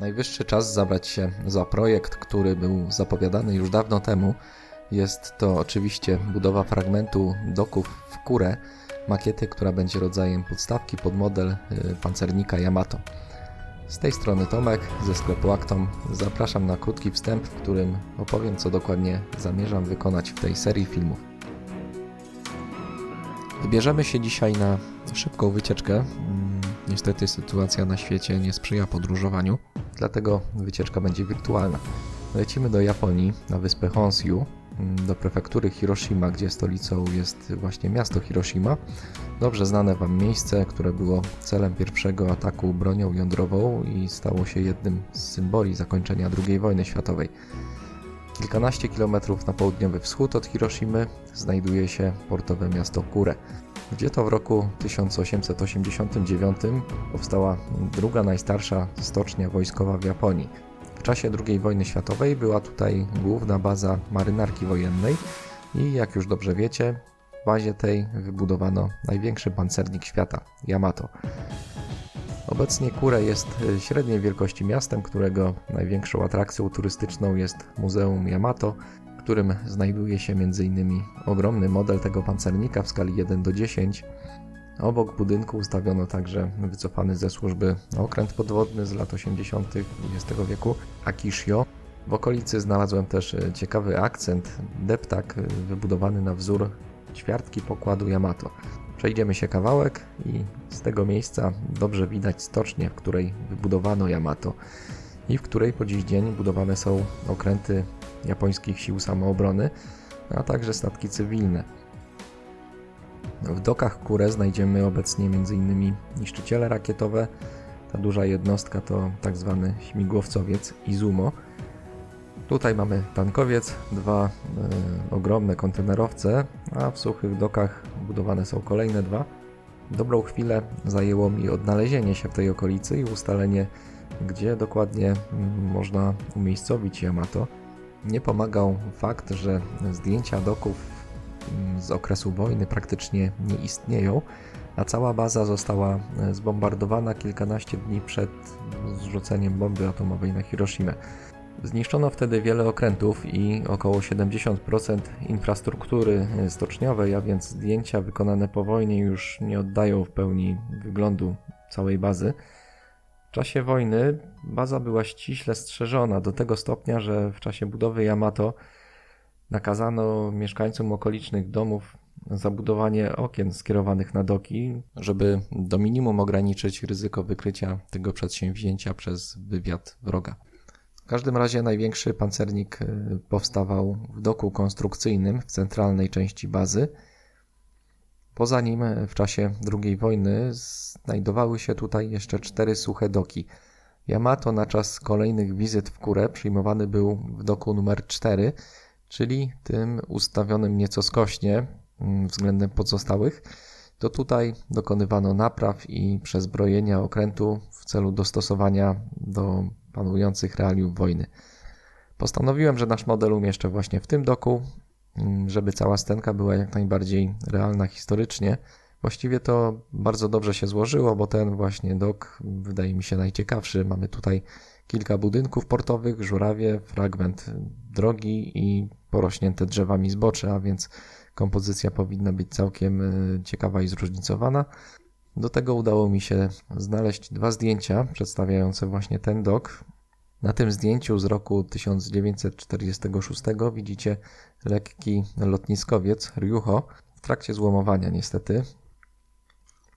Najwyższy czas zabrać się za projekt, który był zapowiadany już dawno temu. Jest to oczywiście budowa fragmentu doków w Kurę, makiety, która będzie rodzajem podstawki pod model y, pancernika Yamato. Z tej strony Tomek ze sklepu Actom. Zapraszam na krótki wstęp, w którym opowiem co dokładnie zamierzam wykonać w tej serii filmów. Wybierzemy się dzisiaj na szybką wycieczkę. Mm, Niestety sytuacja na świecie nie sprzyja podróżowaniu, dlatego wycieczka będzie wirtualna. Lecimy do Japonii, na wyspę Honshu, mm, do prefektury Hiroshima, gdzie stolicą jest właśnie miasto Hiroshima. Dobrze znane Wam miejsce, które było celem pierwszego ataku bronią jądrową i stało się jednym z symboli zakończenia II wojny światowej. Kilkanaście kilometrów na południowy wschód od Hiroshimy znajduje się portowe miasto Kure, gdzie to w roku 1889 powstała druga najstarsza stocznia wojskowa w Japonii. W czasie II wojny światowej była tutaj główna baza marynarki wojennej i jak już dobrze wiecie, w bazie tej wybudowano największy pancernik świata Yamato. Obecnie Kure jest średniej wielkości miastem, którego największą atrakcją turystyczną jest Muzeum Yamato, którym znajduje się m.in. ogromny model tego pancernika w skali 1 do 10. Obok budynku ustawiono także wycofany ze służby okręt podwodny z lat 80. XX wieku Akishio. W okolicy znalazłem też y, ciekawy akcent, deptak y, wybudowany na wzór ćwiartki pokładu Yamato. Przejdziemy się kawałek i z tego miejsca dobrze widać stocznię, w której wybudowano Yamato i w której po dziś dzień budowane są okręty japońskich sił samoobrony, a także statki cywilne. W dokach Kure znajdziemy obecnie m.in. niszczyciele rakietowe. Ta duża jednostka to tak zwany śmigłowcowiec Izumo. Tutaj mamy tankowiec, dwa e, ogromne kontenerowce, a w suchych dokach budowane są kolejne dwa. Dobrą chwilę zajęło mi odnalezienie się w tej okolicy i ustalenie, gdzie dokładnie mm, można umiejscowić Yamato. Nie pomagał fakt, że zdjęcia doków mm, z okresu wojny praktycznie nie istnieją, a cała baza została e, zbombardowana kilkanaście dni przed zrzuceniem bomby atomowej na Hiroshimę. Zniszczono wtedy wiele okrętów i około 70% infrastruktury stoczniowej, a więc zdjęcia wykonane po wojnie już nie oddają w pełni wyglądu całej bazy. W czasie wojny baza była ściśle strzeżona do tego stopnia, że w czasie budowy Yamato nakazano mieszkańcom okolicznych domów zabudowanie okien skierowanych na doki, żeby do minimum ograniczyć ryzyko wykrycia tego przedsięwzięcia przez wywiad wroga. W każdym razie największy pancernik y, powstawał w doku konstrukcyjnym w centralnej części bazy. Poza nim y, w czasie II wojny znajdowały się tutaj jeszcze cztery suche doki. Yamato na czas kolejnych wizyt w Kurę przyjmowany był w doku numer 4, czyli tym ustawionym nieco skośnie mm, względem pozostałych. To tutaj dokonywano napraw i przezbrojenia okrętu w celu dostosowania do panujących realiów wojny. Postanowiłem, że nasz model umieszczę właśnie w tym doku, żeby cała scenka była jak najbardziej realna historycznie. Właściwie to bardzo dobrze się złożyło, bo ten właśnie dok wydaje mi się najciekawszy. Mamy tutaj kilka budynków portowych, żurawie, fragment drogi i porośnięte drzewami zbocze, a więc kompozycja powinna być całkiem y, ciekawa i zróżnicowana. Do tego udało mi się znaleźć dwa zdjęcia przedstawiające właśnie ten dok. Na tym zdjęciu z roku 1946 widzicie lekki lotniskowiec Ryuho w trakcie złomowania niestety.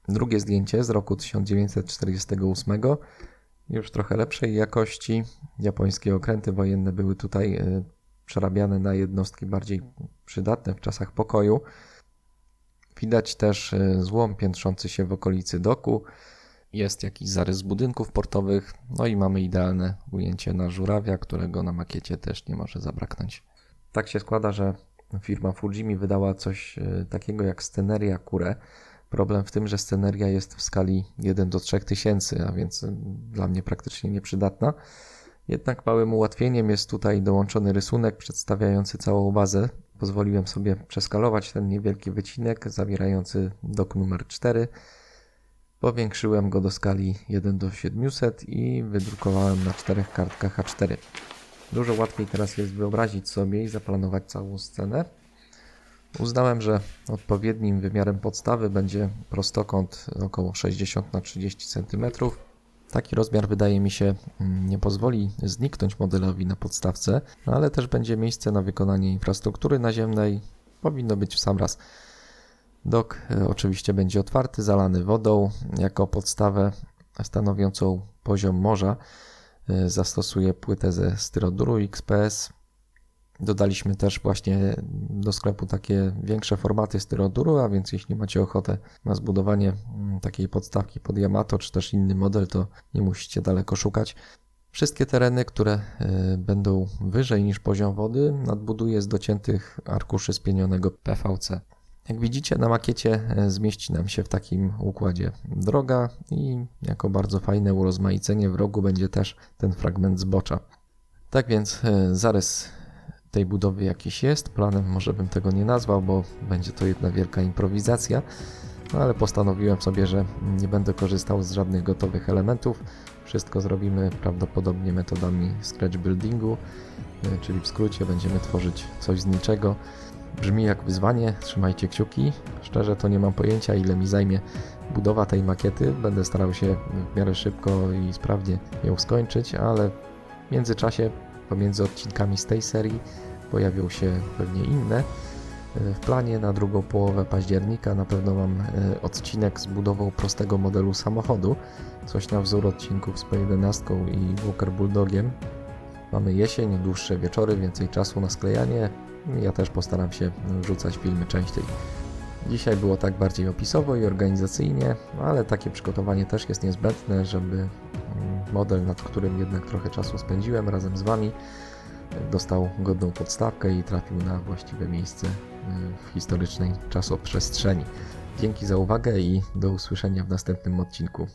Drugie zdjęcie z roku 1948 już trochę lepszej jakości. Japońskie okręty wojenne były tutaj y, przerabiane na jednostki bardziej przydatne w czasach pokoju. Widać też y, złom piętrzący się w okolicy doku. Jest jakiś zarys budynków portowych, no i mamy idealne ujęcie na żurawia, którego na makiecie też nie może zabraknąć. Tak się składa, że firma Fujimi wydała coś y, takiego jak sceneria Kure. Problem w tym, że sceneria jest w skali 1 do 3000, a więc y, dla mnie praktycznie nieprzydatna. Jednak małym ułatwieniem jest tutaj dołączony rysunek przedstawiający całą bazę. Pozwoliłem sobie przeskalować ten niewielki wycinek zawierający dok numer 4 Powiększyłem go do skali 1 do 700 i wydrukowałem na czterech kartkach A4. Dużo łatwiej teraz jest wyobrazić sobie i zaplanować całą scenę. Uznałem, że odpowiednim wymiarem podstawy będzie prostokąt około 60 na 30 cm. Taki rozmiar wydaje mi się mm, nie pozwoli zniknąć modelowi na podstawce, no ale też będzie miejsce na wykonanie infrastruktury naziemnej. Powinno być w sam raz. Dok e, oczywiście będzie otwarty, zalany wodą. Jako podstawę stanowiącą poziom morza e, zastosuję płytę ze styroduru XPS. Dodaliśmy też właśnie do sklepu takie większe formaty styroduru, a więc jeśli macie ochotę na zbudowanie mm, takiej podstawki pod Yamato czy też inny model, to nie musicie daleko szukać. Wszystkie tereny, które e, będą wyżej niż poziom wody, nadbuduję z dociętych arkuszy spienionego PVC. Jak widzicie na makiecie e, zmieści nam się w takim układzie droga i jako bardzo fajne urozmaicenie w rogu będzie też ten fragment zbocza. Tak więc e, zarys tej budowy jakiś jest. Planem może bym tego nie nazwał, bo będzie to jedna wielka improwizacja, no ale postanowiłem sobie, że nie będę korzystał z żadnych gotowych elementów. Wszystko zrobimy prawdopodobnie metodami scratch buildingu, e, czyli w skrócie będziemy tworzyć coś z niczego. Brzmi jak wyzwanie, trzymajcie kciuki. Szczerze to nie mam pojęcia ile mi zajmie budowa tej makiety. Będę starał się w miarę szybko i sprawnie ją skończyć, ale w międzyczasie pomiędzy odcinkami z tej serii pojawią się pewnie inne. W planie na drugą połowę października na pewno mam e, odcinek z budową prostego modelu samochodu, coś na wzór odcinków z P11 i Walker Bulldogiem. Mamy jesień, dłuższe wieczory, więcej czasu na sklejanie. Ja też postaram się wrzucać filmy częściej. Dzisiaj było tak bardziej opisowo i organizacyjnie, ale takie przygotowanie też jest niezbędne, żeby mm, model, nad którym jednak trochę czasu spędziłem razem z Wami, dostał godną podstawkę i trafił na właściwe miejsce y, w historycznej czasoprzestrzeni. Dzięki za uwagę i do usłyszenia w następnym odcinku.